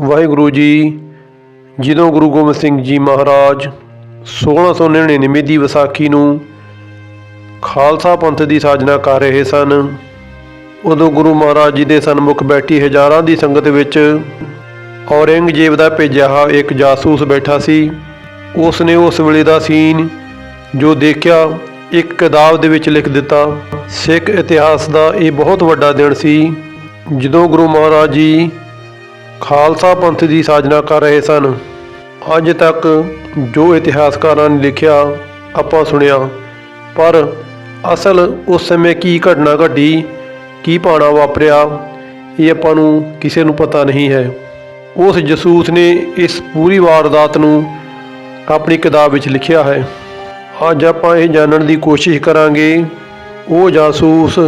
ਵਾਹਿਗੁਰੂ ਜੀ ਜਦੋਂ ਗੁਰੂ ਗੋਬਿੰਦ ਸਿੰਘ ਜੀ ਮਹਾਰਾਜ 1699 ਦੀ ਵਿਸਾਖੀ ਨੂੰ ਖਾਲਸਾ ਪੰਥ ਦੀ ਸਾਜਨਾ ਕਰ ਰਹੇ ਸਨ, ਉਦੋਂ ਗੁਰੂ ਮਹਾਰਾਜ ਜੀ ਦੇ ਸਨਮੁਖ ਬੈਠੀ ਹਜ਼ਾਰਾਂ ਦੀ ਸੰਗਤ ਵਿੱਚ ਔਰੰਗਜ਼ੇਬ ਦਾ ਭੇਜਿਆ ਹੋਇਆ ਇੱਕ ਜਾਸੂਸ ਬੈਠਾ ਸੀ। ਉਸ ਨੇ ਉਸ ਵੇਲੇ ਦਾ ਸੀਨ ਜੋ ਦੇਖਿਆ, ਇੱਕ ਕਿਤਾਬ ਦੇ ਵਿੱਚ ਲਿਖ ਦਿੱਤਾ, ਸਿੱਖ ਇਤਿਹਾਸ ਦਾ ਇਹ ਬਹੁਤ ਵੱਡਾ ਦਿਨ ਸੀ, ਜਦੋਂ ਗੁਰੂ ਮਹਾਰਾਜ ਜੀ ਖਾਲਸਾ ਪੰਥ ਦੀ ਸਾਜਨਾ ਕਰ ਰਹੇ ਸਨ। ਅੱਜ ਤੱਕ ਜੋ ਇਤਿਹਾਸਕਾਰਾਂ ਨੇ ਲਿਖਿਆ, ਆਪਾਂ ਸੁਣਿਆ। ਪਰ ਅਸਲ ਉਸ ਸਮੇਂ ਕੀ ਘਟਨਾ ਘਟੀ, ਕੀ ਪਾਣਾ ਵਾਪਰਿਆ, ਇਹ ਆਪਾਂ ਨੂੰ ਕਿਸੇ ਨੂੰ ਪਤਾ ਨਹੀਂ ਹੈ। ਉਸ ਜਸੂਸ ਨੇ ਇਸ ਪੂਰੀ ਵਾਰਦਾਤ ਨੂੰ ਆਪਣੀ ਕਿਤਾਬ ਵਿੱਚ ਲਿਖਿਆ ਹੈ। ਅੱਜ ਆਪਾਂ ਇਹ ਜਾਣਨ ਦੀ ਕੋਸ਼ਿਸ਼ ਕਰਾਂਗੇ, ਉਹ ਜਾਸੂਸ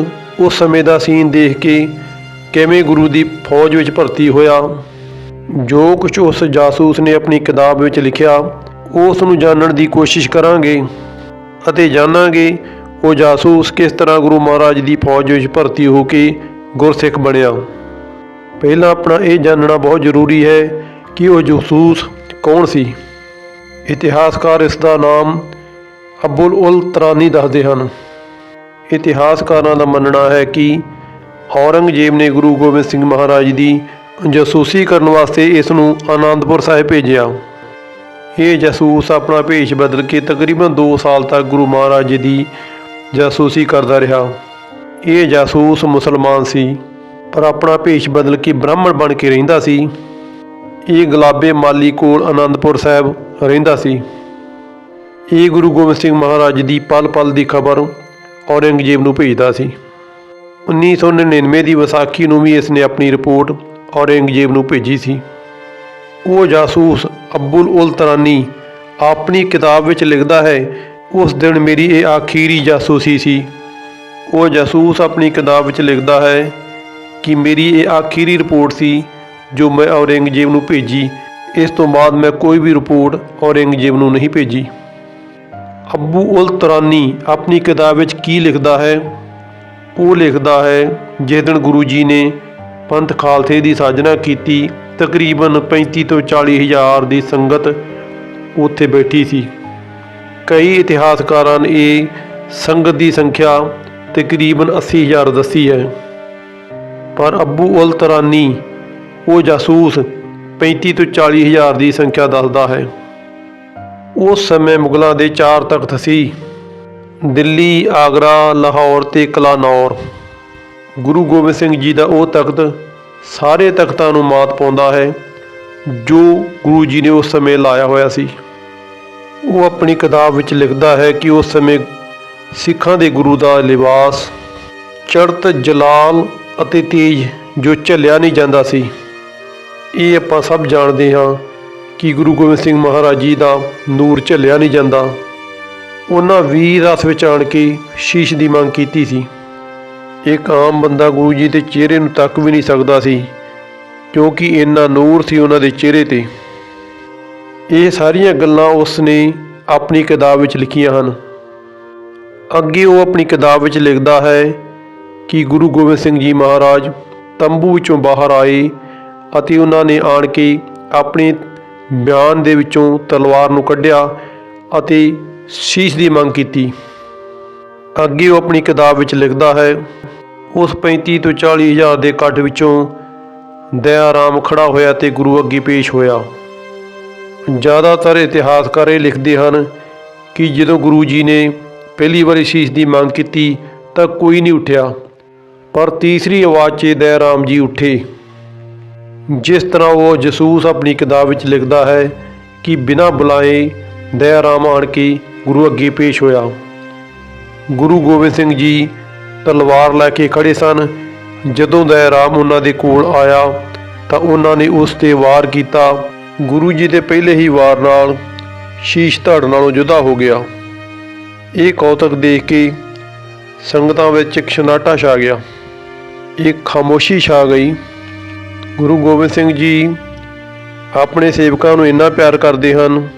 ਉਸ ਸਮੇਂ ਦਾ ਸੀਨ ਦੇਖ ਕੇ ਕਿਵੇਂ ਗੁਰੂ ਦੀ ਫੌਜ ਵਿੱਚ ਭਰਤੀ ਹੋਇਆ? ਜੋ ਕੁਝ ਉਸ ਜਾਸੂਸ ਨੇ ਆਪਣੀ ਕਿਤਾਬ ਵਿੱਚ ਲਿਖਿਆ, ਉਸ ਨੂੰ ਜਾਣਨ ਦੀ ਕੋਸ਼ਿਸ਼ ਕਰਾਂਗੇ ਅਤੇ ਜਾਣਾਂਗੇ ਉਹ ਜਾਸੂਸ ਕਿਸ ਤਰ੍ਹਾਂ ਗੁਰੂ ਮਹਾਰਾਜ ਦੀ ਫੌਜ ਵਿੱਚ ਭਰਤੀ ਹੋ ਕੇ ਗੁਰਸਿੱਖ ਬਣਿਆ। ਪਹਿਲਾਂ ਆਪਣਾ ਇਹ ਜਾਣਨਾ ਬਹੁਤ ਜ਼ਰੂਰੀ ਹੈ ਕਿ ਉਹ ਜਾਸੂਸ ਕੌਣ ਸੀ। ਇਤਿਹਾਸਕਾਰ ਇਸ ਦਾ ਨਾਮ ਅਬੁਲ ਉਲ ਤਰਾਨੀ ਦੱਸਦੇ ਹਨ। ਇਤਿਹਾਸਕਾਰਾਂ ਦਾ ਮੰਨਣਾ ਹੈ ਕਿ ਔਰੰਗਜ਼ੇਬ ਨੇ ਗੁਰੂ ਗੋਬਿੰਦ ਸਿੰਘ ਮਹਾਰਾਜ ਦੀ ਜਾਸੂਸੀ ਕਰਨ ਵਾਸਤੇ ਇਸ ਨੂੰ ਆਨੰਦਪੁਰ ਸਾਹਿਬ ਭੇਜਿਆ। ਇਹ ਜਾਸੂਸ ਆਪਣਾ ਭੇਸ਼ ਬਦਲ ਕੇ ਤਕਰੀਬਨ 2 ਸਾਲ ਤੱਕ ਗੁਰੂ ਮਹਾਰਾਜ ਜੀ ਦੀ ਜਾਸੂਸੀ ਕਰਦਾ ਰਿਹਾ। ਇਹ ਜਾਸੂਸ ਮੁਸਲਮਾਨ ਸੀ, ਪਰ ਆਪਣਾ ਭੇਸ਼ ਬਦਲ ਕੇ ਬ੍ਰਾਹਮਣ ਬਣ ਕੇ ਰਹਿੰਦਾ ਸੀ। ਇਹ ਗੁਲਾਬੇ ਮਾਲੀ ਕੋਲ ਆਨੰਦਪੁਰ ਸਾਹਿਬ ਰਹਿੰਦਾ ਸੀ। ਇਹ ਗੁਰੂ ਗੋਬਿੰਦ ਸਿੰਘ ਮਹਾਰਾਜ ਦੀ ਪਲ ਪਲ ਦੀ ਖਬਰ ਔਰੰਗਜ਼ੇਬ ਨੂੰ ਭੇਜਦਾ ਸੀ। 1999 ਦੀ ਵਿਸਾਖੀ ਨੂੰ ਵੀ ਇਸ ਨੇ ਆਪਣੀ ਰਿਪੋਰਟ ਔਰੰਗਜ਼ੇਬ ਨੂੰ ਭੇਜੀ ਸੀ। ਉਹ ਜਾਸੂਸ ਅਬੁਲ ਉਲ ਤਰਾਨੀ ਆਪਣੀ ਕਿਤਾਬ ਵਿੱਚ ਲਿਖਦਾ ਹੈ, ਉਸ ਦਿਨ ਮੇਰੀ ਇਹ ਆਖੀਰੀ ਜਾਸੂਸੀ ਸੀ। ਉਹ ਜਾਸੂਸ ਆਪਣੀ ਕਿਤਾਬ ਵਿੱਚ ਲਿਖਦਾ ਹੈ ਕਿ ਮੇਰੀ ਇਹ ਆਖਰੀ ਰਿਪੋਰਟ ਸੀ ਜੋ ਮੈਂ ਔਰੰਗਜ਼ੇਬ ਨੂੰ ਭੇਜੀ। ਇਸ ਤੋਂ ਬਾਅਦ ਮੈਂ ਕੋਈ ਵੀ ਰਿਪੋਰਟ ਔਰੰਗਜ਼ੇਬ ਨੂੰ ਨਹੀਂ ਭੇਜੀ। ਅਬੂ ਉਲ ਤਰਾਨੀ ਆਪਣੀ ਕਿਤਾਬ ਵਿੱਚ ਕੀ ਲਿਖਦਾ ਹੈ? ਉਹ ਲਿਖਦਾ ਹੈ, ਜਿਸ ਦਿਨ ਗੁਰੂ ਜੀ ਨੇ ਪੰਥ ਖਾਲਸੇ ਦੀ ਸਾਜਨਾ ਕੀਤੀ, ਤਕਰੀਬਨ 35 ਤੋਂ 40 ਹਜ਼ਾਰ ਦੀ ਸੰਗਤ ਉੱਥੇ ਬੈਠੀ ਸੀ। ਕਈ ਇਤਿਹਾਸਕਾਰਾਂ ਨੇ ਇਹ ਸੰਗਤ ਦੀ ਸੰਖਿਆ ਤਕਰੀਬਨ 80 ਹਜ਼ਾਰ ਦੱਸੀ ਹੈ। ਪਰ ਅਬੂ ਉਲ ਤਰਾਨੀ ਉਹ ਜਾਸੂਸ 35 ਤੋਂ 40 ਹਜ਼ਾਰ ਦੀ ਸੰਖਿਆ ਦੱਸਦਾ ਹੈ। ਉਸ ਸਮੇਂ ਮੁਗਲਾਂ ਦੇ ਚਾਰ ਤਖਤ ਸੀ। ਦਿੱਲੀ, ਆਗਰਾ, ਲਾਹੌਰ ਤੇ ਕਲਾਨੌਰ। ਗੁਰੂ ਗੋਬਿੰਦ ਸਿੰਘ ਜੀ ਦਾ ਉਹ ਤਖਤ ਸਾਰੇ ਤਖਤਾਂ ਨੂੰ ਮਾਤ ਪਾਉਂਦਾ ਹੈ, ਜੋ ਗੁਰੂ ਜੀ ਨੇ ਉਸ ਸਮੇਂ ਲਾਇਆ ਹੋਇਆ ਸੀ। ਉਹ ਆਪਣੀ ਕਿਤਾਬ ਵਿੱਚ ਲਿਖਦਾ ਹੈ ਕਿ ਉਸ ਸਮੇਂ ਸਿੱਖਾਂ ਦੇ ਗੁਰੂ ਦਾ ਲਿਬਾਸ ਚੜ੍ਹਤ, ਜਲਾਲ ਅਤੇ ਤੇਜ ਜੋ ਝੱਲਿਆ ਨਹੀਂ ਜਾਂਦਾ ਸੀ। ਇਹ ਆਪਾਂ ਸਭ ਜਾਣਦੇ ਹਾਂ ਕਿ ਗੁਰੂ ਗੋਬਿੰਦ ਸਿੰਘ ਮਹਾਰਾਜ ਜੀ ਦਾ ਨੂਰ ਝੱਲਿਆ ਨਹੀਂ ਜਾਂਦਾ। ਉਹਨਾਂ ਵੀਰ ਰਸ ਵਿੱਚ ਆਣ ਕੇ ਸ਼ੀਸ਼ ਦੀ ਮੰਗ ਕੀਤੀ ਸੀ। ਇੱਕ ਆਮ ਬੰਦਾ ਗੁਰੂ ਜੀ ਦੇ ਚਿਹਰੇ ਨੂੰ ਤੱਕ ਵੀ ਨਹੀਂ ਸਕਦਾ ਸੀ, ਕਿਉਂਕਿ ਇੰਨਾ ਨੂਰ ਸੀ ਉਹਨਾਂ ਦੇ ਚਿਹਰੇ ਤੇ। ਇਹ ਸਾਰੀਆਂ ਗੱਲਾਂ ਉਸ ਨੇ ਆਪਣੀ ਕਿਤਾਬ ਵਿੱਚ ਲਿਖੀਆਂ ਹਨ। ਅੱਗੇ ਉਹ ਆਪਣੀ ਕਿਤਾਬ ਵਿੱਚ ਲਿਖਦਾ ਹੈ ਕਿ ਗੁਰੂ ਗੋਬਿੰਦ ਸਿੰਘ ਜੀ ਮਹਾਰਾਜ ਤੰਬੂ ਵਿੱਚੋਂ ਬਾਹਰ ਆਏ ਅਤੇ ਉਹਨਾਂ ਨੇ ਆਣ ਕੇ ਆਪਣੇ ਬਿਆਨ ਦੇ ਵਿੱਚੋਂ ਤਲਵਾਰ ਨੂੰ ਕੱਢਿਆ ਅਤੇ ਸ਼ੀਸ਼ ਦੀ ਮੰਗ ਕੀਤੀ। ਅੱਗੇ ਉਹ ਆਪਣੀ ਕਿਤਾਬ ਵਿੱਚ ਲਿਖਦਾ ਹੈ, ਉਸ 35 ਤੋਂ 40 ਹਜ਼ਾਰ ਦੇ ਕੱਟ ਵਿੱਚੋਂ ਦਇਆ ਰਾਮ ਖੜਾ ਹੋਇਆ ਤੇ ਗੁਰੂ ਅੱਗੇ ਪੇਸ਼ ਹੋਇਆ। ਜ਼ਿਆਦਾਤਰ ਇਤਿਹਾਸਕਾਰ ਇਹ ਲਿਖਦੇ ਹਨ ਕਿ ਜਦੋਂ ਗੁਰੂ ਜੀ ਨੇ ਪਹਿਲੀ ਵਾਰੀ ਸ਼ੀਸ਼ ਦੀ ਮੰਗ ਕੀਤੀ ਤਾਂ ਕੋਈ ਨਹੀਂ ਉੱਠਿਆ, ਪਰ ਤੀਸਰੀ ਆਵਾਜ਼ 'ਚ ਦਇਆ ਰਾਮ ਜੀ ਉੱਠੇ। ਜਿਸ ਤਰ੍ਹਾਂ ਉਹ ਜਸੂਸ ਆਪਣੀ ਕਿਤਾਬ ਵਿੱਚ ਲਿਖਦਾ ਹੈ ਕਿ ਬਿਨਾਂ ਬੁਲਾਏ ਦਇਆ ਰਾਮ ਆਣ ਕੇ ਗੁਰੂ ਅੱਗੇ ਪੇਸ਼ ਹੋਇਆ। ਗੁਰੂ ਗੋਬਿੰਦ ਸਿੰਘ ਜੀ ਤਲਵਾਰ ਲੈ ਕੇ ਖੜੇ ਸਨ। ਜਦੋਂ ਦਇਆ ਰਾਮ ਉਹਨਾਂ ਦੇ ਕੋਲ ਆਇਆ, ਤਾਂ ਉਹਨਾਂ ਨੇ ਉਸ ਤੇ ਵਾਰ ਕੀਤਾ। ਗੁਰੂ ਜੀ ਦੇ ਪਹਿਲੇ ਹੀ ਵਾਰ ਨਾਲ ਸ਼ੀਸ਼ ਧੜ ਨਾਲੋਂ ਜੁਦਾ ਹੋ ਗਿਆ। ਇਹ ਕੌਤਕ ਦੇਖ ਕੇ ਸੰਗਤਾਂ ਵਿੱਚ ਇੱਕ ਛਨਾਟਾ ਛਾ ਗਿਆ। ਇੱਕ ਖਾਮੋਸ਼ੀ ਛਾ ਗਈ। ਗੁਰੂ ਗੋਬਿੰਦ ਸਿੰਘ ਜੀ ਆਪਣੇ ਸੇਵਕਾਂ ਨੂੰ ਇੰਨਾ ਪਿਆਰ ਕਰਦੇ ਹਨ।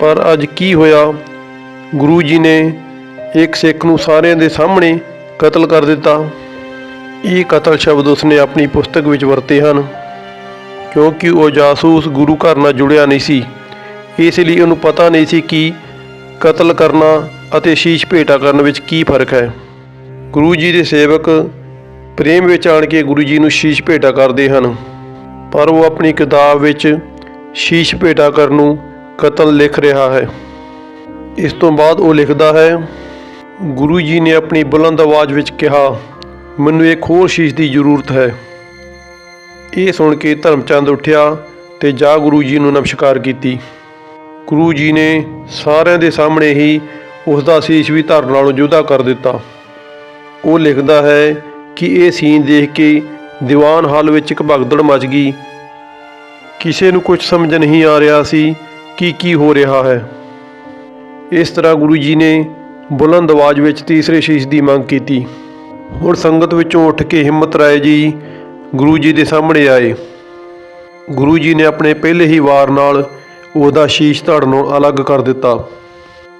ਪਰ ਅੱਜ ਕੀ ਹੋਇਆ? ਗੁਰੂ ਜੀ ਨੇ ਇੱਕ ਸਿੱਖ ਨੂੰ ਸਾਰਿਆਂ ਦੇ ਸਾਹਮਣੇ ਕਤਲ ਕਰ ਦਿੱਤਾ। ਇਹ ਕਤਲ ਸ਼ਬਦ ਉਸਨੇ ਆਪਣੀ ਪੁਸਤਕ ਵਿੱਚ ਵਰਤੇ ਹਨ, ਕਿਉਂਕਿ ਉਹ ਜਾਸੂਸ ਗੁਰੂ ਘਰ ਨਾਲ ਜੁੜਿਆ ਨਹੀਂ ਸੀ। ਇਸ ਲਈ ਉਹਨੂੰ ਪਤਾ ਨਹੀਂ ਸੀ ਕਿ ਕਤਲ ਕਰਨਾ ਅਤੇ ਸ਼ੀਸ਼ ਭੇਟਾ ਕਰਨ ਵਿੱਚ ਕੀ ਫ਼ਰਕ ਹੈ। ਗੁਰੂ ਜੀ ਦੇ ਸੇਵਕ ਪ੍ਰੇਮ ਵਿੱਚ ਆਣ ਕੇ ਗੁਰੂ ਜੀ ਨੂੰ ਸ਼ੀਸ਼ ਭੇਟਾ ਕਰਦੇ ਹਨ, ਪਰ ਉਹ ਆਪਣੀ ਕਿਤਾਬ ਵਿੱਚ ਸ਼ੀਸ਼ ਭੇਟਾ ਕਰਨ ਨੂੰ ਕਤਲ ਲਿਖ ਰਿਹਾ ਹੈ। ਇਸ ਤੋਂ ਬਾਅਦ ਉਹ ਲਿਖਦਾ ਹੈ, ਗੁਰੂ ਜੀ ਨੇ ਆਪਣੀ ਬੁਲੰਦ ਆਵਾਜ਼ ਵਿੱਚ ਕਿਹਾ, ਮੈਨੂੰ ਇੱਕ ਹੋਰ ਸ਼ੀਸ਼ ਦੀ ਜ਼ਰੂਰਤ ਹੈ। ਇਹ ਸੁਣ ਕੇ ਧਰਮਚੰਦ ਉੱਠਿਆ ਤੇ ਜਾ ਗੁਰੂ ਜੀ ਨੂੰ ਨਮਸਕਾਰ ਕੀਤੀ। ਗੁਰੂ ਜੀ ਨੇ ਸਾਰਿਆਂ ਦੇ ਸਾਹਮਣੇ ਹੀ ਉਸ ਦਾ ਸੀਸ ਵੀ ਧਰਨ ਨਾਲੋਂ ਜੁਦਾ ਕਰ ਦਿੱਤਾ। ਉਹ ਲਿਖਦਾ ਹੈ ਕਿ ਇਹ ਸੀਨ ਦੇਖ ਕੇ ਦੀਵਾਨ ਹਾਲ ਵਿੱਚ ਇੱਕ ਭਗਦੜ ਮਚ ਗਈ। ਕਿਸੇ ਨੂੰ ਕੁਝ ਸਮਝ ਨਹੀਂ ਆ ਰਿਹਾ ਸੀ ਕਿ ਕੀ ਹੋ ਰਿਹਾ ਹੈ। ਇਸ ਤਰ੍ਹਾਂ ਗੁਰੂ ਜੀ ਨੇ ਬੁਲੰਦ ਆਵਾਜ਼ ਵਿੱਚ ਤੀਸਰੇ ਸ਼ੀਸ਼ ਦੀ ਮੰਗ ਕੀਤੀ। ਹੁਣ ਸੰਗਤ ਵਿੱਚੋਂ ਉੱਠ ਕੇ ਹਿੰਮਤ ਰਾਏ ਜੀ ਗੁਰੂ ਜੀ ਦੇ ਸਾਹਮਣੇ ਆਏ। ਗੁਰੂ ਜੀ ਨੇ ਆਪਣੇ ਪਹਿਲੇ ਹੀ ਵਾਰ ਨਾਲ ਉਹਦਾ ਸ਼ੀਸ਼ ਧੜ ਨੂੰ ਅਲੱਗ ਕਰ ਦਿੱਤਾ।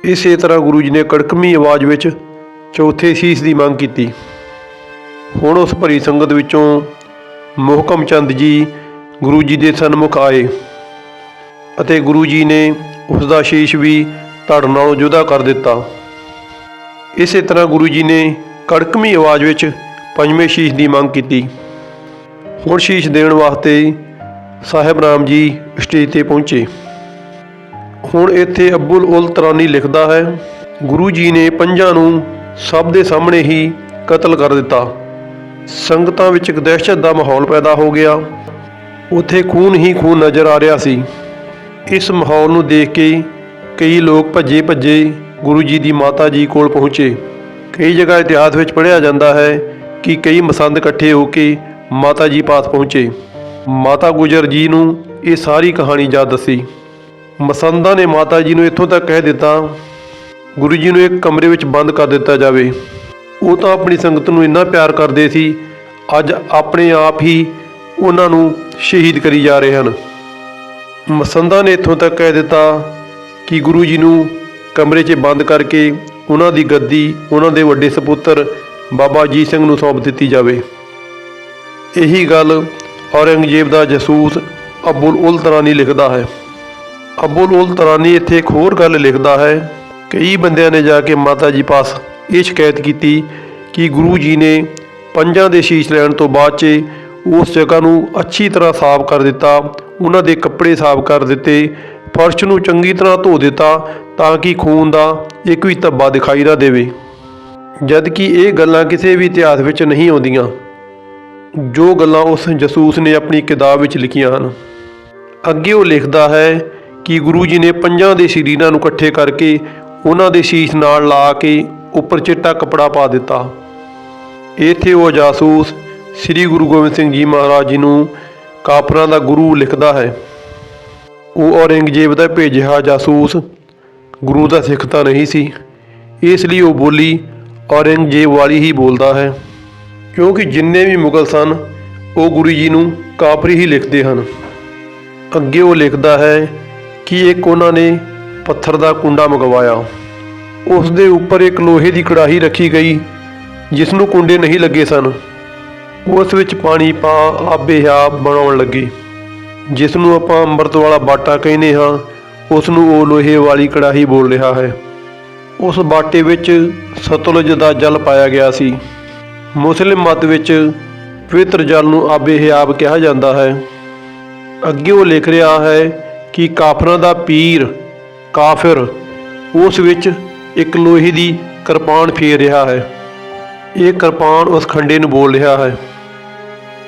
ਇਸੇ ਤਰ੍ਹਾਂ ਗੁਰੂ ਜੀ ਨੇ ਕੜਕਮੀ ਆਵਾਜ਼ ਵਿੱਚ ਚੌਥੇ ਸ਼ੀਸ਼ ਦੀ ਮੰਗ ਕੀਤੀ। ਹੁਣ ਉਸ ਭਰੀ ਸੰਗਤ ਵਿੱਚੋਂ ਮੋਹਕਮ ਚੰਦ ਜੀ ਗੁਰੂ ਜੀ ਦੇ ਸਨਮੁਖ ਆਏ। ਅਤੇ ਗੁਰੂ ਜੀ ਨੇ ਉਸ ਦਾ ਸ਼ੀਸ਼ ਵੀ ਧੜ ਨਾਲੋਂ ਜੁਦਾ ਕਰ ਦਿੱਤਾ। ਇਸੇ ਤਰ੍ਹਾਂ ਗੁਰੂ ਜੀ ਨੇ ਕੜਕਵੀਂ ਆਵਾਜ਼ ਵਿੱਚ ਪੰਜਵੇਂ ਸ਼ੀਸ਼ ਦੀ ਮੰਗ ਕੀਤੀ। ਹੁਣ ਸ਼ੀਸ਼ ਦੇਣ ਵਾਸਤੇ ਸਾਹਿਬ ਰਾਮ ਜੀ ਸਟੇਜ ਤੇ ਪਹੁੰਚੇ। ਹੁਣ ਇੱਥੇ ਅਬੁਲ ਉਲ ਤਰਾਨੀ ਲਿਖਦਾ ਹੈ, ਗੁਰੂ ਜੀ ਨੇ ਪੰਜਾਂ ਨੂੰ ਸਭ ਦੇ ਸਾਹਮਣੇ ਹੀ ਕਤਲ ਕਰ ਦਿੱਤਾ। ਸੰਗਤਾਂ ਵਿੱਚ ਇੱਕ ਦਹਿਸ਼ਤ ਦਾ ਮਾਹੌਲ ਪੈਦਾ ਹੋ ਗਿਆ। ਉੱਥੇ ਖੂਨ ਹੀ ਖੂਨ ਨਜ਼ਰ ਆ ਰਿਹਾ ਸੀ। ਇਸ ਮਾਹੌਲ ਨੂੰ ਦੇਖ ਕੇ ਕਈ ਲੋਕ ਭੱਜੇ ਭੱਜੇ ਗੁਰੂ ਜੀ ਦੀ ਮਾਤਾ ਜੀ ਕੋਲ ਪਹੁੰਚੇ। ਕਈ ਜਗ੍ਹਾ ਇਤਿਹਾਸ ਵਿੱਚ ਪੜ੍ਹਿਆ ਜਾਂਦਾ ਹੈ ਕਿ ਕਈ ਮਸੰਦ ਇਕੱਠੇ ਹੋ ਕੇ ਮਾਤਾ ਜੀ ਪਾਸ ਪਹੁੰਚੇ। ਮਾਤਾ ਗੁਜਰ ਜੀ ਨੂੰ ਇਹ ਸਾਰੀ ਕਹਾਣੀ ਜਾ ਦੱਸੀ। ਮਸੰਦਾਂ ਨੇ ਮਾਤਾ ਜੀ ਨੂੰ ਇੱਥੋਂ ਤੱਕ ਕਹਿ ਦਿੱਤਾ, ਗੁਰੂ ਜੀ ਨੂੰ ਇੱਕ ਕਮਰੇ ਵਿੱਚ ਬੰਦ ਕਰ ਦਿੱਤਾ ਜਾਵੇ। ਉਹ ਤਾਂ ਆਪਣੀ ਸੰਗਤ ਨੂੰ ਇੰਨਾ ਪਿਆਰ ਕਰਦੇ ਸੀ, ਅੱਜ ਆਪਣੇ ਆਪ ਹੀ ਉਹਨਾਂ ਨੂੰ ਸ਼ਹੀਦ ਕਰੀ ਜਾ ਰਹੇ ਹਨ। ਮਸੰਦਾਂ ਨੇ ਇੱਥੋਂ ਤੱਕ ਕਹਿ ਦਿੱਤਾ ਕਿ ਗੁਰੂ ਜੀ ਨੂੰ ਕਮਰੇ 'ਚ ਬੰਦ ਕਰਕੇ ਉਹਨਾਂ ਦੀ ਗੱਦੀ, ਉਹਨਾਂ ਦੇ ਵੱਡੇ ਸਪੁੱਤਰ ਬਾਬਾ ਅਜੀਤ ਸਿੰਘ ਨੂੰ ਸੌਂਪ ਦਿੱਤੀ ਜਾਵੇ। ਇਹੀ ਗੱਲ ਔਰੰਗਜ਼ੇਬ ਦਾ ਜਸੂਸ ਅਬੁਲ ਉਲ ਤਰਾਨੀ ਲਿਖਦਾ ਹੈ। ਅਬੁਲ ਉਲ ਤਰਾਨੀ ਇੱਥੇ ਇੱਕ ਹੋਰ ਗੱਲ ਲਿਖਦਾ ਹੈ। ਕਈ ਬੰਦਿਆਂ ਨੇ ਜਾ ਕੇ ਮਾਤਾ ਜੀ ਪਾਸ ਇਹ ਸ਼ਿਕਾਇਤ ਕੀਤੀ ਕਿ ਗੁਰੂ ਜੀ ਨੇ ਪੰਜਾਂ ਦੇ ਸ਼ੀਸ਼ ਲੈਣ ਤੋਂ ਬਾਅਦ 'ਚ ਉਸ ਜਗ੍ਹਾ ਨੂੰ ਅੱਛੀ ਤਰ੍ਹਾਂ ਸਾਫ਼ ਕਰ ਦਿੱਤਾ, ਉਹਨਾਂ ਦੇ ਕੱਪੜੇ ਸਾਫ਼ ਕਰ ਦਿੱਤੇ ਫਰਸ਼ ਨੂੰ ਚੰਗੀ ਤਰ੍ਹਾਂ ਧੋ ਦਿੱਤਾ ਤਾਂ ਕਿ ਖੂਨ ਦਾ ਇੱਕ ਵੀ ਧੱਬਾ ਦਿਖਾਈ ਨਾ ਦੇਵੇ। ਜਦ ਕਿ ਇਹ ਗੱਲਾਂ ਕਿਸੇ ਵੀ ਇਤਿਹਾਸ ਵਿੱਚ ਨਹੀਂ ਆਉਂਦੀਆਂ, ਜੋ ਗੱਲਾਂ ਉਸ ਜਸੂਸ ਨੇ ਆਪਣੀ ਕਿਤਾਬ ਵਿੱਚ ਲਿਖੀਆਂ ਹਨ। ਅੱਗੇ ਉਹ ਲਿਖਦਾ ਹੈ ਕਿ ਗੁਰੂ ਜੀ ਨੇ ਪੰਜਾਂ ਦੇ ਸ਼ਰੀਰਾਂ ਨੂੰ ਇਕੱਠੇ ਕਰਕੇ ਉਹਨਾਂ ਦੇ ਸ਼ੀਸ਼ ਨਾਲ ਲਾ ਕੇ ਉੱਪਰ ਚਿੱਟਾ ਕਪੜਾ ਪਾ ਦਿੱਤਾ। ਇੱਥੇ ਉਹ ਜਾਸੂਸ ਸ੍ਰੀ ਗੁਰੂ ਗੋਬਿੰਦ ਸਿੰਘ ਜੀ ਮਹਾਰਾਜ ਜੀ ਨੂੰ ਕਾਪਰਾਂ ਦਾ ਗੁਰੂ ਲਿਖਦਾ ਹੈ। ਉਹ ਔਰੰਗਜ਼ੇਬ ਦਾ ਭੇਜਿਆ ਜਾਸੂਸ। ਗੁਰੂ ਦਾ ਸਿੱਖ ਤਾਂ ਨਹੀਂ ਸੀ। ਇਸ ਲਈ ਉਹ ਬੋਲੀ ਔਰੰਗਜ਼ੇਬ ਵਾਲੀ ਹੀ ਬੋਲਦਾ ਹੈ। ਕਿਉਂਕਿ ਜਿੰਨੇ ਵੀ ਮੁਗਲ ਸਨ, ਉਹ ਗੁਰੂ ਜੀ ਨੂੰ ਕਾਫਰੀ ਹੀ ਲਿਖਦੇ ਹਨ। ਅੱਗੇ ਉਹ ਲਿਖਦਾ ਹੈ ਕਿ ਇੱਕ ਉਹਨਾਂ ਨੇ ਪੱਥਰ ਦਾ ਕੁੰਡਾ ਮੰਗਵਾਇਆ। ਉਸ ਦੇ ਉੱਪਰ ਇੱਕ ਲੋਹੇ ਦੀ ਕੜਾਹੀ ਰੱਖੀ ਗਈ, ਜਿਸ ਨੂੰ ਕੁੰਡੇ ਨਹੀਂ ਲੱਗੇ ਸਨ। ਉਸ ਵਿੱਚ ਪਾਣੀ ਪਾ ਆਬੇ ਆਬ ਬਣਾਉਣ ਲੱਗੇ। ਜਿਸ ਨੂੰ ਆਪਾਂ ਅੰਮ੍ਰਿਤ ਵਾਲਾ ਬਾਟਾ ਕਹਿੰਦੇ ਹਾਂ, ਉਸ ਨੂੰ ਉਹ ਲੋਹੇ ਵਾਲੀ ਕੜਾਹੀ ਬੋਲ ਰਿਹਾ ਹੈ। ਉਸ ਬਾਟੇ ਵਿੱਚ ਸਤਲੁਜ ਦਾ ਜਲ ਪਾਇਆ ਗਿਆ ਸੀ। ਮੁਸਲਿਮ ਮਤ ਵਿੱਚ ਪਵਿੱਤਰ ਜਲ ਨੂੰ ਆਬੇ ਹਿਆਬ ਕਿਹਾ ਜਾਂਦਾ ਹੈ। ਅੱਗੇ ਉਹ ਲਿਖ ਰਿਹਾ ਹੈ ਕਿ ਕਾਫਰਾਂ ਦਾ ਪੀਰ, ਕਾਫਰ, ਉਸ ਵਿੱਚ ਇੱਕ ਲੋਹੇ ਦੀ ਕਿਰਪਾਨ ਫੇਰ ਰਿਹਾ ਹੈ। ਇਹ ਕਿਰਪਾਨ ਉਸ ਖੰਡੇ ਨੂੰ ਬੋਲ ਰਿਹਾ ਹੈ।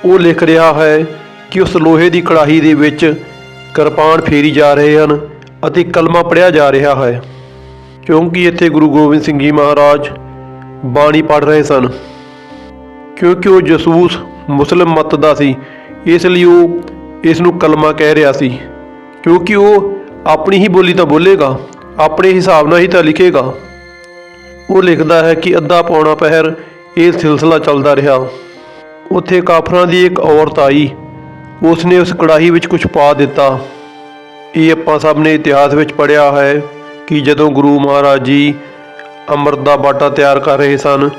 ਉਹ ਲਿਖ ਰਿਹਾ ਹੈ ਕਿ ਉਸ ਲੋਹੇ ਦੀ ਕੜਾਹੀ ਦੇ ਵਿੱਚ ਕਿਰਪਾਨ ਫੇਰੀ ਜਾ ਰਹੇ ਹਨ ਅਤੇ ਕਲਮਾ ਪੜਿਆ ਜਾ ਰਿਹਾ ਹੈ। ਕਿਉਂਕਿ ਇੱਥੇ ਗੁਰੂ ਗੋਬਿੰਦ ਸਿੰਘ ਜੀ ਮਹਾਰਾਜ ਬਾਣੀ ਪੜ ਰਹੇ ਸਨ। ਕਿਉਂਕਿ ਉਹ ਜਸੂਸ ਮੁਸਲਮ ਮਤ ਦਾ ਸੀ, ਇਸ ਲਈ ਉਹ ਇਸ ਨੂੰ ਕਲਮਾ ਕਹਿ ਰਿਹਾ ਸੀ। ਕਿਉਂਕਿ ਉਹ ਆਪਣੀ ਹੀ ਬੋਲੀ ਤਾਂ ਬੋਲੇਗਾ, ਆਪਣੇ ਹਿਸਾਬ ਨਾਲ ਹੀ ਤਾਂ ਲਿਖੇਗਾ। ਉਹ ਲਿਖਦਾ ਹੈ ਕਿ ਅੱਧਾ ਪੌਣਾ ਪਹਿਰ ਇਹ ਸਿਲਸਿਲਾ ਚੱਲਦਾ ਰਿਹਾ। ਉੱਥੇ ਕਾਫਰਾਂ ਦੀ ਇੱਕ ਔਰਤ ਆਈ ਉਸ ਨੇ ਉਸ ਕੜਾਹੀ ਵਿੱਚ ਕੁਝ ਪਾ ਦਿੱਤਾ। ਇਹ ਆਪਾਂ ਸਭ ਨੇ ਇਤਿਹਾਸ ਵਿੱਚ ਪੜ੍ਹਿਆ ਹੈ ਕਿ ਜਦੋਂ ਗੁਰੂ ਮਹਾਰਾਜ ਜੀ ਅੰਮ੍ਰਿਤ ਦਾ ਬਾਟਾ ਤਿਆਰ ਕਰ ਰਹੇ ਸਨ,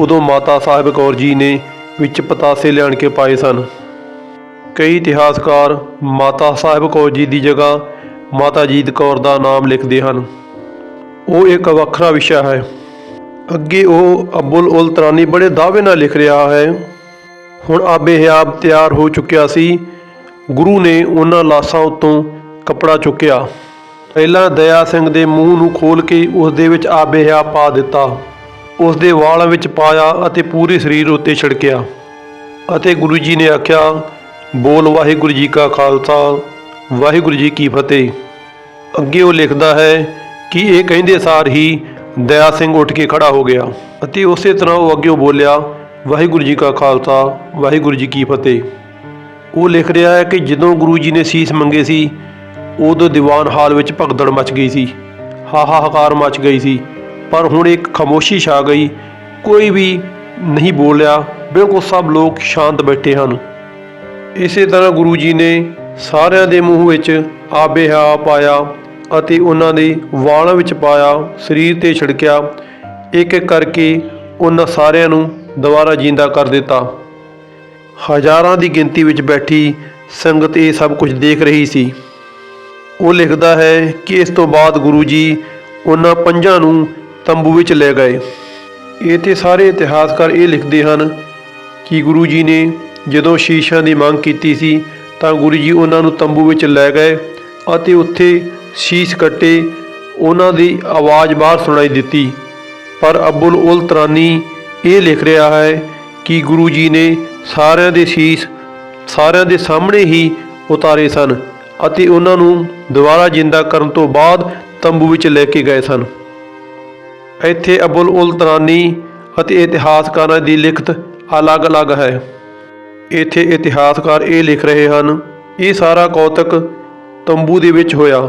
ਉਦੋਂ ਮਾਤਾ ਸਾਹਿਬ ਕੌਰ ਜੀ ਨੇ ਵਿੱਚ ਪਤਾਸੇ ਲਿਆਣ ਕੇ ਪਾਏ ਸਨ। ਕਈ ਇਤਿਹਾਸਕਾਰ ਮਾਤਾ ਸਾਹਿਬ ਕੌਰ ਜੀ ਦੀ ਜਗ੍ਹਾ ਮਾਤਾ ਜੀਤ ਕੌਰ ਦਾ ਨਾਮ ਲਿਖਦੇ ਹਨ। ਉਹ ਇੱਕ ਵੱਖਰਾ ਵਿਸ਼ਾ ਹੈ। ਅੱਗੇ ਉਹ ਅਬੁਲ ਉਲ ਤਰਾਨੀ ਬੜੇ ਦਾਅਵੇ ਨਾਲ ਲਿਖ ਰਿਹਾ ਹੈ ਹੁਣ ਆਬੇ ਹਿਆਬ ਤਿਆਰ ਹੋ ਚੁੱਕਿਆ ਸੀ। ਗੁਰੂ ਨੇ ਉਹਨਾਂ ਲਾਸ਼ਾਂ ਉੱਤੋਂ ਕੱਪੜਾ ਚੁੱਕਿਆ। ਪਹਿਲਾਂ ਦਇਆ ਸਿੰਘ ਦੇ ਮੂੰਹ ਨੂੰ ਖੋਲ ਕੇ ਉਸ ਦੇ ਵਿੱਚ ਆਬੇ ਹਿਆਬ ਪਾ ਦਿੱਤਾ। ਉਸ ਦੇ ਵਾਲਾਂ ਵਿੱਚ ਪਾਇਆ ਅਤੇ ਪੂਰੇ ਸਰੀਰ ਉੱਤੇ ਛਿੜਕਿਆ। ਅਤੇ ਗੁਰੂ ਜੀ ਨੇ ਆਖਿਆ, ਬੋਲ ਵਾਹਿਗੁਰੂ ਜੀ ਕਾ ਖਾਲਸਾ, ਵਾਹਿਗੁਰੂ ਜੀ ਕੀ ਫਤਿਹ। ਅੱਗੇ ਉਹ ਲਿਖਦਾ ਹੈ ਕਿ ਇਹ ਕਹਿੰਦੇ ਸਾਰ ਹੀ ਦਇਆ ਸਿੰਘ ਉੱਠ ਕੇ ਖੜਾ ਹੋ ਗਿਆ ਅਤੇ ਉਸੇ ਤਰ੍ਹਾਂ ਉਹ ਅੱਗੇ ਬੋਲਿਆ ਵਾਹਿਗੁਰੂ ਜੀ ਕਾ ਖਾਲਸਾ, ਵਾਹਿਗੁਰੂ ਜੀ ਕੀ ਫਤਿਹ। ਉਹ ਲਿਖ ਰਿਹਾ ਹੈ ਕਿ ਜਦੋਂ ਗੁਰੂ ਜੀ ਨੇ ਸੀਸ ਮੰਗੇ ਸੀ, ਉਦੋਂ ਦੀਵਾਨ ਹਾਲ ਵਿੱਚ ਭਗਦੜ ਮਚ ਗਈ ਸੀ, ਹਾਹਾਕਾਰ ਮਚ ਗਈ ਸੀ। ਪਰ ਹੁਣ ਇੱਕ ਖਾਮੋਸ਼ੀ ਛਾ ਗਈ, ਕੋਈ ਵੀ ਨਹੀਂ ਬੋਲਿਆ, ਬਿਲਕੁਲ ਸਭ ਲੋਕ ਸ਼ਾਂਤ ਬੈਠੇ ਹਨ। ਇਸੇ ਤਰ੍ਹਾਂ ਗੁਰੂ ਜੀ ਨੇ ਸਾਰਿਆਂ ਦੇ ਮੂੰਹ ਵਿੱਚ ਆਬੇ ਹਾ ਪਾਇਆ ਅਤੇ ਉਹਨਾਂ ਦੇ ਵਾਲਾਂ ਵਿੱਚ ਪਾਇਆ, ਸਰੀਰ ਤੇ ਛਿੜਕਿਆ। ਇੱਕ ਇੱਕ ਕਰਕੇ ਉਹਨਾਂ ਸਾਰਿਆਂ ਨੂੰ ਦੁਬਾਰਾ ਜਿੰਦਾ ਕਰ ਦਿੱਤਾ। ਹਜ਼ਾਰਾਂ ਦੀ ਗਿਣਤੀ ਵਿੱਚ ਬੈਠੀ ਸੰਗਤ ਇਹ ਸਭ ਕੁਝ ਦੇਖ ਰਹੀ ਸੀ। ਉਹ ਲਿਖਦਾ ਹੈ ਕਿ ਇਸ ਤੋਂ ਬਾਅਦ ਗੁਰੂ ਜੀ ਉਹਨਾਂ ਪੰਜਾਂ ਨੂੰ ਤੰਬੂ ਵਿੱਚ ਲੈ ਗਏ। ਇਹ ਤੇ ਸਾਰੇ ਇਤਿਹਾਸਕਾਰ ਇਹ ਲਿਖਦੇ ਹਨ ਕਿ ਗੁਰੂ ਜੀ ਨੇ ਜਦੋਂ ਸ਼ੀਸ਼ਾਂ ਦੀ ਮੰਗ ਕੀਤੀ ਸੀ, ਤਾਂ ਗੁਰੂ ਜੀ ਉਹਨਾਂ ਨੂੰ ਤੰਬੂ ਵਿੱਚ ਲੈ ਗਏ ਅਤੇ ਉੱਥੇ ਸ਼ੀਸ਼ ਕੱਟੇ, ਉਹਨਾਂ ਦੀ ਆਵਾਜ਼ ਬਾਹਰ ਸੁਣਾਈ ਦਿੱਤੀ। ਪਰ ਅਬੁਲ ਉਲ ਤਰਾਨੀ ਇਹ ਲਿਖ ਰਿਹਾ ਹੈ ਕਿ ਗੁਰੂ ਜੀ ਨੇ ਸਾਰਿਆਂ ਦੇ ਸ਼ੀਸ਼ ਸਾਰਿਆਂ ਦੇ ਸਾਹਮਣੇ ਹੀ ਉਤਾਰੇ ਸਨ ਅਤੇ ਉਹਨਾਂ ਨੂੰ ਦੁਬਾਰਾ ਜਿੰਦਾ ਕਰਨ ਤੋਂ ਬਾਅਦ ਤੰਬੂ ਵਿੱਚ ਲੈ ਕੇ ਗਏ ਸਨ। ਇੱਥੇ ਅਬੁਲ ਉਲ ਤਰਾਨੀ ਅਤੇ ਇਤਿਹਾਸਕਾਰਾਂ ਦੀ ਲਿਖਤ ਅਲੱਗ-ਅਲੱਗ ਹੈ। ਇੱਥੇ ਇਤਿਹਾਸਕਾਰ ਇਹ ਲਿਖ ਰਹੇ ਹਨ, ਇਹ ਸਾਰਾ ਕੌਤਕ ਤੰਬੂ ਦੇ ਵਿੱਚ ਹੋਇਆ।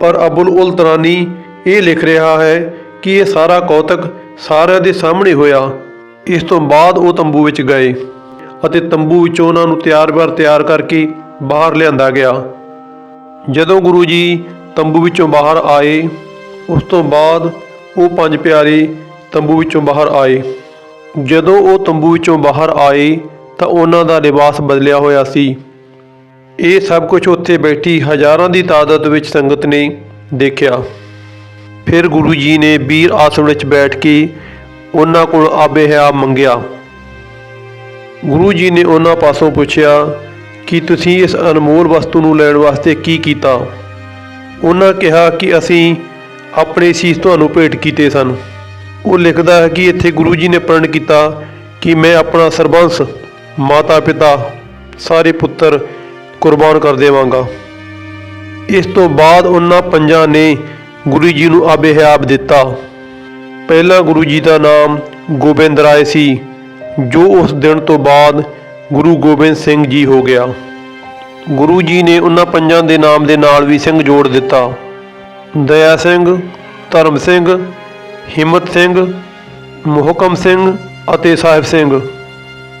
ਪਰ ਅਬੁਲ ਉਲ ਤਰਾਨੀ ਇਹ ਲਿਖ ਰਿਹਾ ਹੈ ਕਿ ਇਹ ਸਾਰਾ ਕੌਤਕ ਸਾਰਿਆਂ ਦੇ ਸਾਹਮਣੇ ਹੋਇਆ। ਇਸ ਤੋਂ ਬਾਅਦ ਉਹ ਤੰਬੂ ਵਿੱਚ ਗਏ ਅਤੇ ਤੰਬੂ ਵਿੱਚੋਂ ਉਹਨਾਂ ਨੂੰ ਤਿਆਰ-ਬਰ ਤਿਆਰ ਕਰਕੇ ਬਾਹਰ ਲਿਆਂਦਾ ਗਿਆ। ਜਦੋਂ ਗੁਰੂ ਜੀ ਤੰਬੂ ਵਿੱਚੋਂ ਬਾਹਰ ਆਏ, ਉਸ ਤੋਂ ਬਾਅਦ ਉਹ ਪੰਜ ਪਿਆਰੇ ਤੰਬੂ ਵਿੱਚੋਂ ਬਾਹਰ ਆਏ। ਜਦੋਂ ਉਹ ਤੰਬੂ ਵਿੱਚੋਂ ਬਾਹਰ ਆਏ, ਤਾਂ ਉਹਨਾਂ ਦਾ ਲਿਬਾਸ ਬਦਲਿਆ ਹੋਇਆ ਸੀ। ਇਹ ਸਭ ਕੁਝ ਉੱਥੇ ਬੈਠੀ ਹਜ਼ਾਰਾਂ ਦੀ ਤਾਦਾਦ ਵਿੱਚ ਸੰਗਤ ਨੇ ਦੇਖਿਆ। ਫਿਰ ਗੁਰੂ ਜੀ ਨੇ ਵੀਰ ਆਸਣ ਵਿੱਚ ਬੈਠ ਕੇ ਉਹਨਾਂ ਕੋਲ ਆਬੇ ਹਿਆਬ ਮੰਗਿਆ। ਗੁਰੂ ਜੀ ਨੇ ਉਹਨਾਂ ਪਾਸੋਂ ਪੁੱਛਿਆ, ਕਿ ਤੁਸੀਂ ਇਸ ਅਨਮੋਲ ਵਸਤੂ ਨੂੰ ਲੈਣ ਵਾਸਤੇ ਕੀ ਕੀਤਾ? ਉਹਨਾਂ ਕਿਹਾ ਕਿ ਅਸੀਂ ਆਪਣੇ ਸੀਸ ਤੁਹਾਨੂੰ ਭੇਟ ਕੀਤੇ ਸਨ। ਉਹ ਲਿਖਦਾ ਹੈ ਕਿ ਇੱਥੇ ਗੁਰੂ ਜੀ ਨੇ ਪ੍ਰਣ ਕੀਤਾ ਕਿ ਮੈਂ ਆਪਣਾ ਸਰਬੰਸ, ਮਾਤਾ ਪਿਤਾ, ਸਾਰੇ ਪੁੱਤਰ ਕੁਰਬਾਨ ਕਰ ਦੇਵਾਂਗਾ। ਇਸ ਤੋਂ ਬਾਅਦ ਉਹਨਾਂ ਪੰਜਾਂ ਨੇ ਗੁਰੂ ਜੀ ਨੂੰ ਆਬੇ ਹਿਆਬ ਦਿੱਤਾ। ਪਹਿਲਾ ਗੁਰੂ ਜੀ ਦਾ ਨਾਮ ਗੋਬਿੰਦ ਰਾਏ ਸੀ, ਜੋ ਉਸ ਦਿਨ ਤੋਂ ਬਾਅਦ ਗੁਰੂ ਗੋਬਿੰਦ ਸਿੰਘ ਜੀ ਹੋ ਗਿਆ। ਗੁਰੂ ਜੀ ਨੇ ਉਹਨਾਂ ਪੰਜਾਂ ਦੇ ਨਾਮ ਦੇ ਨਾਲ ਵੀ ਸਿੰਘ ਜੋੜ ਦਿੱਤਾ। ਦਇਆ ਸਿੰਘ, ਧਰਮ ਸਿੰਘ, ਹਿੰਮਤ ਸਿੰਘ, ਮੁਹਕਮ ਸਿੰਘ ਅਤੇ ਸਾਹਿਬ ਸਿੰਘ।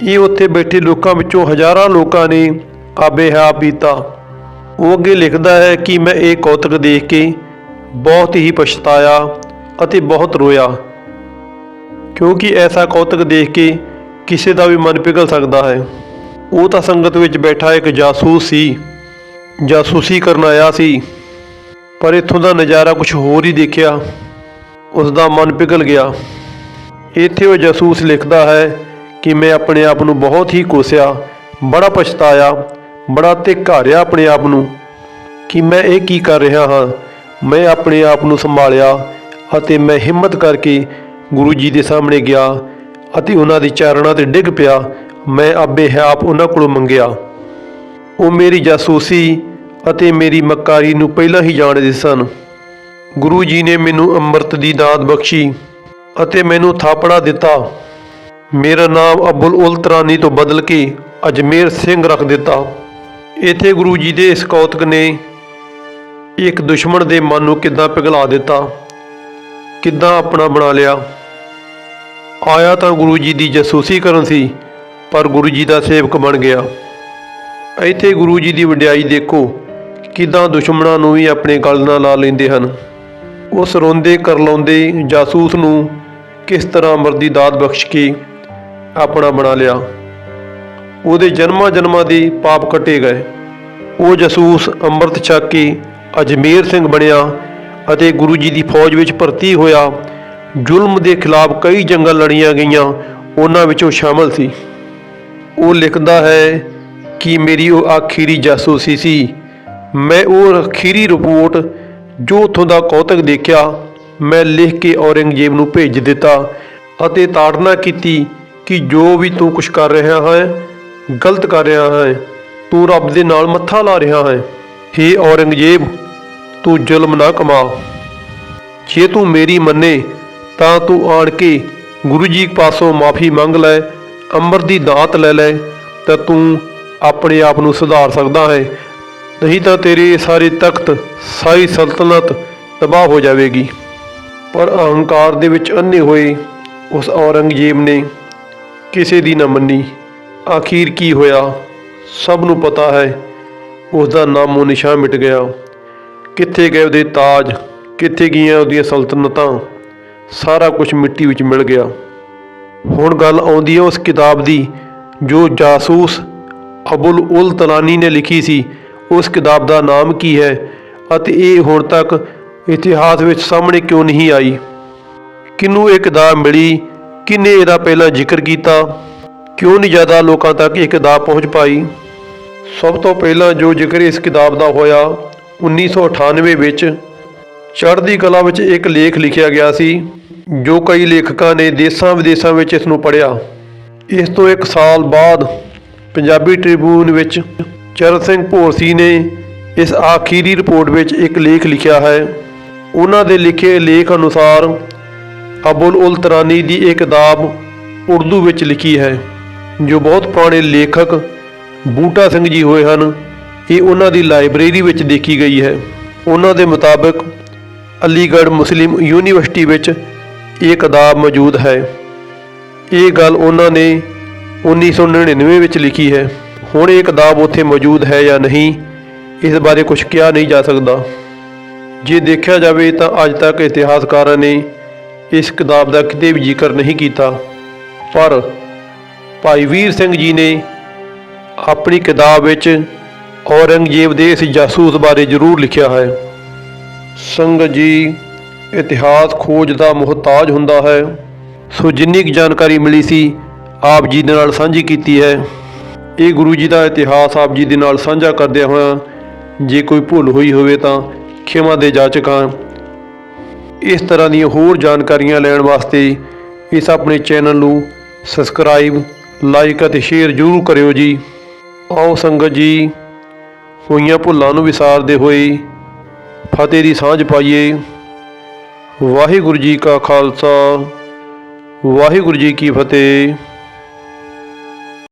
ਇਹ ਉੱਥੇ ਬੈਠੇ ਲੋਕਾਂ ਵਿੱਚੋਂ ਹਜ਼ਾਰਾਂ ਲੋਕਾਂ ਨੇ ਆਬੇ ਹਾ ਪੀਤਾ ਉਹ ਅੱਗੇ ਲਿਖਦਾ ਹੈ ਕਿ ਮੈਂ ਇਹ ਕੌਤਕ ਦੇਖ ਕੇ ਬਹੁਤ ਹੀ ਪਛਤਾਇਆ ਅਤੇ ਬਹੁਤ ਰੋਇਆ। ਕਿਉਂਕਿ ਐਸਾ ਕੌਤਕ ਦੇਖ ਕੇ ਕਿਸੇ ਦਾ ਵੀ ਮਨ ਪਿਘਲ ਸਕਦਾ ਹੈ। ਉਹ ਤਾਂ ਸੰਗਤ ਵਿੱਚ ਬੈਠਾ ਇੱਕ ਜਾਸੂਸ ਸੀ, ਜਾਸੂਸੀ ਕਰਨ ਆਇਆ ਸੀ। ਪਰ ਇੱਥੋਂ ਦਾ ਨਜ਼ਾਰਾ ਕੁਝ ਹੋਰ ਹੀ ਦੇਖਿਆ। ਉਸ ਦਾ ਮਨ ਪਿਘਲ ਗਿਆ। ਇੱਥੇ ਉਹ ਜਾਸੂਸ ਲਿਖਦਾ ਹੈ ਕਿ ਮੈਂ ਆਪਣੇ ਆਪ ਨੂੰ ਬਹੁਤ ਹੀ ਕੋਸਿਆ, ਬੜਾ ਪਛਤਾਇਆ, ਬੜਾ ਧਿਕਾਰਿਆ ਆਪਣੇ ਆਪ ਨੂੰ ਕਿ ਮੈਂ ਇਹ ਕੀ ਕਰ ਰਿਹਾ ਹਾਂ। ਮੈਂ ਆਪਣੇ ਆਪ ਨੂੰ ਸੰਭਾਲਿਆ ਅਤੇ ਮੈਂ ਹਿੰਮਤ ਕਰਕੇ ਗੁਰੂ ਜੀ ਦੇ ਸਾਹਮਣੇ ਗਿਆ ਅਤੇ ਉਹਨਾਂ ਦੇ ਚਰਨਾਂ ਤੇ ਡਿੱਗ ਪਿਆ। ਮੈਂ ਅੱਬੇ ਆਪ ਉਹਨਾਂ ਕੋਲੋਂ ਮੰਗਿਆ। ਉਹ ਮੇਰੀ ਜਾਸੂਸੀ ਅਤੇ ਮੇਰੀ ਮੱਕਾਰੀ ਨੂੰ ਪਹਿਲਾਂ ਹੀ ਜਾਣਦੇ ਸਨ। ਗੁਰੂ ਜੀ ਨੇ ਮੈਨੂੰ ਅੰਮ੍ਰਿਤ ਦੀ ਦਾਤ ਬਖਸ਼ੀ ਅਤੇ ਮੈਨੂੰ ਥਾਪੜਾ ਦਿੱਤਾ। ਮੇਰਾ ਨਾਮ ਅਬੁਲ ਉਲ ਤਰਾਨੀ ਤੋਂ ਬਦਲ ਕੇ ਅਜਮੇਰ ਸਿੰਘ ਰੱਖ ਦਿੱਤਾ। ਇੱਥੇ ਗੁਰੂ ਜੀ ਦੇ ਇਸ ਕੌਤਕ ਨੇ ਇੱਕ ਦੁਸ਼ਮਣ ਦੇ ਮਨ ਨੂੰ ਕਿੱਦਾਂ ਪਿਘਲਾ ਦਿੱਤਾ? ਕਿੱਦਾਂ ਆਪਣਾ ਬਣਾ ਲਿਆ? ਆਇਆ ਤਾਂ ਗੁਰੂ ਜੀ ਦੀ ਜਸੂਸੀ ਕਰਨ ਸੀ, ਪਰ ਗੁਰੂ ਜੀ ਦਾ ਸੇਵਕ ਬਣ ਗਿਆ। ਇੱਥੇ ਗੁਰੂ ਜੀ ਦੀ ਵਡਿਆਈ ਦੇਖੋ, ਕਿਦਾਂ ਦੁਸ਼ਮਣਾਂ ਨੂੰ ਵੀ ਆਪਣੇ ਗਲ ਨਾਲ ਲਾ ਲੈਂਦੇ ਹਨ। ਉਸ ਰੋਂਦੇ ਕਰਲਾਉਂਦੇ ਜਾਸੂਸ ਨੂੰ ਕਿਸ ਤਰ੍ਹਾਂ ਅਮਰ ਦੀ ਦਾਤ ਬਖਸ਼ ਕੇ ਆਪਣਾ ਬਣਾ ਲਿਆ। ਉਹਦੇ ਜਨਮਾਂ ਜਨਮਾਂ ਦੇ ਪਾਪ ਕੱਟੇ ਗਏ। ਉਹ ਜਾਸੂਸ ਅੰਮ੍ਰਿਤ ਛਕ ਕੇ ਅਜਮੇਰ ਸਿੰਘ ਬਣਿਆ ਅਤੇ ਗੁਰੂ ਜੀ ਦੀ ਫੌਜ ਵਿੱਚ ਭਰਤੀ ਹੋਇਆ। ਜ਼ੁਲਮ ਦੇ ਖਿਲਾਫ ਕਈ ਜੰਗਾਂ ਲੜੀਆਂ ਗਈਆਂ, ਉਹਨਾਂ ਵਿੱਚੋਂ ਸ਼ਾਮਲ ਸੀ। ਉਹ ਲਿਖਦਾ ਹੈ ਕਿ ਮੇਰੀ ਉਹ ਆਖਰੀ ਜਾਸੂਸੀ ਸੀ। ਮੈਂ ਉਹ ਅਖੀਰੀ ਰਿਪੋਰਟ ਜੋ ਉੱਥੋਂ ਦਾ ਕੌਤਕ ਦੇਖਿਆ, ਮੈਂ ਲਿਖ ਕੇ ਔਰੰਗਜ਼ੇਬ ਨੂੰ ਭੇਜ ਦਿੱਤਾ ਅਤੇ ਤਾੜਨਾ ਕੀਤੀ ਕਿ ਜੋ ਵੀ ਤੂੰ ਕੁਝ ਕਰ ਰਿਹਾ ਹੈ, ਗਲਤ ਕਰ ਰਿਹਾ ਹੈ, ਤੂੰ ਰੱਬ ਦੇ ਨਾਲ ਮੱਥਾ ਲਾ ਰਿਹਾ ਹੈ। ਹੇ ਔਰੰਗਜ਼ੇਬ ਤੂੰ ਜ਼ੁਲਮ ਨਾ ਕਮਾ ਜੇ ਤੂੰ ਮੇਰੀ ਮੰਨੇ, ਤਾਂ ਤੂੰ ਆਣ ਕੇ ਗੁਰੂ ਜੀ ਪਾਸੋਂ ਮਾਫੀ ਮੰਗ ਲੈ, ਅੰਮ੍ਰਿਤ ਦੀ ਦਾਤ ਲੈ ਲੈ, ਤਾਂ ਤੂੰ ਆਪਣੇ ਆਪ ਨੂੰ ਸੁਧਾਰ ਸਕਦਾ ਹੈ। ਨਹੀਂ ਤਾਂ ਤੇਰੇ ਸਾਰੇ ਤਖਤ, ਸਾਰੀ ਸਲਤਨਤ ਤਬਾਹ ਹੋ ਜਾਵੇਗੀ। ਪਰ ਅਹੰਕਾਰ ਦੇ ਵਿੱਚ ਅੰਨੇ ਹੋਏ ਉਸ ਔਰੰਗਜ਼ੇਬ ਨੇ ਕਿਸੇ ਦੀ ਨਾ ਮੰਨੀ। ਆਖੀਰ ਕੀ ਹੋਇਆ? ਸਭ ਨੂੰ ਪਤਾ ਹੈ ਉਸ ਦਾ ਨਾਮੋ ਨਿਸ਼ਾਨ ਮਿਟ ਗਿਆ। ਕਿੱਥੇ ਗਏ ਉਹਦੇ ਤਾਜ? ਕਿੱਥੇ ਗਈਆਂ ਉਹਦੀਆਂ ਸਲਤਨਤਾਂ? ਸਾਰਾ ਕੁਝ ਮਿੱਟੀ ਵਿੱਚ ਮਿਲ ਗਿਆ। ਹੁਣ ਗੱਲ ਆਉਂਦੀ ਹੈ ਉਸ ਕਿਤਾਬ ਦੀ, ਜੋ ਜਾਸੂਸ ਅਬੁਲ ਉਲ ਤਲਾਨੀ ਨੇ ਲਿਖੀ ਸੀ। ਉਸ ਕਿਤਾਬ ਦਾ ਨਾਮ ਕੀ ਹੈ? ਅਤੇ ਇਹ ਹੁਣ ਤੱਕ ਇਤਿਹਾਸ ਵਿੱਚ ਸਾਹਮਣੇ ਕਿਉਂ ਨਹੀਂ ਆਈ? ਕਿਹਨੂੰ ਇਹ ਕਿਤਾਬ ਮਿਲੀ? ਕਿਹਨੇ ਇਹਦਾ ਪਹਿਲਾਂ ਜ਼ਿਕਰ ਕੀਤਾ? ਕਿਉਂ ਨਹੀਂ ਜ਼ਿਆਦਾ ਲੋਕਾਂ ਤੱਕ ਇਹ ਕਿਤਾਬ ਪਹੁੰਚ ਪਾਈ? ਸਭ ਤੋਂ ਪਹਿਲਾਂ ਜੋ ਜ਼ਿਕਰ ਇਸ ਕਿਤਾਬ ਦਾ ਹੋਇਆ 1998 ਵਿੱਚ ਚੜ੍ਹਦੀ ਕਲਾ ਵਿੱਚ ਇੱਕ ਲੇਖ ਲਿਖਿਆ ਗਿਆ ਸੀ, ਜੋ ਕਈ ਲੇਖਕਾਂ ਨੇ ਦੇਸ਼ਾਂ ਵਿਦੇਸ਼ਾਂ ਵਿੱਚ ਇਸ ਨੂੰ ਪੜ੍ਹਿਆ। ਇਸ ਤੋਂ ਇੱਕ ਸਾਲ ਬਾਅਦ ਪੰਜਾਬੀ ਟ੍ਰਿਬਿਊਨ ਵਿੱਚ ਚਰਨ ਸਿੰਘ ਭੋਰਸੀ ਨੇ ਇਸ ਆਖਰੀ ਰਿਪੋਰਟ ਵਿੱਚ ਇੱਕ ਲੇਖ ਲਿਖਿਆ ਹੈ। ਉਹਨਾਂ ਦੇ ਲਿਖੇ ਲੇਖ ਅਨੁਸਾਰ ਅਬੁਲ ਉਲ ਤਰਾਨੀ ਦੀ ਇਹ ਕਿਤਾਬ ਉਰਦੂ ਵਿੱਚ ਲਿਖੀ ਹੈ, ਜੋ ਬਹੁਤ ਪੁਰਾਣੇ ਲੇਖਕ ਬੂਟਾ ਸਿੰਘ ਜੀ ਹੋਏ ਹਨ। ਇਹ ਉਹਨਾਂ ਦੀ ਲਾਇਬ੍ਰੇਰੀ ਵਿੱਚ ਦੇਖੀ ਗਈ ਹੈ। ਉਹਨਾਂ ਦੇ ਮੁਤਾਬਕ ਅਲੀਗੜ੍ਹ ਮੁਸਲਿਮ ਯੂਨੀਵਰਸਿਟੀ ਵਿੱਚ ਇਹ ਕਿਤਾਬ ਮੌਜੂਦ ਹੈ। ਇਹ ਗੱਲ ਉਹਨਾਂ ਨੇ 1999 ਵਿੱਚ ਲਿਖੀ ਹੈ। ਹੁਣ ਇਹ ਕਿਤਾਬ ਉੱਥੇ ਮੌਜੂਦ ਹੈ ਜਾਂ ਨਹੀਂ, ਇਸ ਬਾਰੇ ਕੁਝ ਕਿਹਾ ਨਹੀਂ ਜਾ ਸਕਦਾ। ਜੇ ਦੇਖਿਆ ਜਾਵੇ ਤਾਂ ਅੱਜ ਤੱਕ ਇਤਿਹਾਸਕਾਰਾਂ ਨੇ ਇਸ ਕਿਤਾਬ ਦਾ ਕਿਤੇ ਵੀ ਜ਼ਿਕਰ ਨਹੀਂ ਕੀਤਾ। ਪਰ ਭਾਈ ਵੀਰ ਸਿੰਘ ਜੀ ਨੇ ਆਪਣੀ ਕਿਤਾਬ ਵਿੱਚ ਔਰੰਗਜ਼ੇਬ ਦੇ ਇਸ ਜਾਸੂਸ ਬਾਰੇ ਜ਼ਰੂਰ ਲਿਖਿਆ ਹੈ। ਸੰਗਤ ਜੀ, ਇਤਿਹਾਸ ਖੋਜ ਦਾ ਮੁਹਤਾਜ ਹੁੰਦਾ ਹੈ। ਸੋ ਜਿੰਨੀ ਕੁ ਜਾਣਕਾਰੀ ਮਿਲੀ ਸੀ, ਆਪ ਜੀ ਦੇ ਨਾਲ ਸਾਂਝੀ ਕੀਤੀ ਹੈ। ਇਹ ਗੁਰੂ ਜੀ ਦਾ ਇਤਿਹਾਸ ਆਪ ਜੀ ਦੇ ਨਾਲ ਸਾਂਝਾ ਕਰਦਿਆਂ ਹੋਇਆਂ, ਜੇ ਕੋਈ ਭੁੱਲ ਹੋਈ ਹੋਵੇ ਤਾਂ ਖਿਮਾ ਦੇ ਜਾਚਕ ਹਾਂ। ਇਸ ਤਰ੍ਹਾਂ ਦੀਆਂ ਹੋਰ ਜਾਣਕਾਰੀਆਂ ਲੈਣ ਵਾਸਤੇ ਇਸ ਆਪਣੇ ਚੈਨਲ ਨੂੰ ਸਬਸਕ੍ਰਾਈਬ, ਲਾਈਕ ਅਤੇ ਸ਼ੇਅਰ ਜ਼ਰੂਰ ਕਰਿਓ ਜੀ। ਆਓ ਸੰਗਤ ਜੀ ਹੋਈਆਂ ਭੁੱਲਾਂ ਨੂੰ ਵਿਸਾਰਦੇ ਹੋਏ ਫਤਿਹ ਦੀ ਸਾਂਝ ਪਾਈਏ। ਵਾਹਿਗੁਰੂ ਜੀ ਕਾ ਖਾਲਸਾ, ਵਾਹਿਗੁਰੂ ਜੀ ਕੀ ਫਤਿਹ।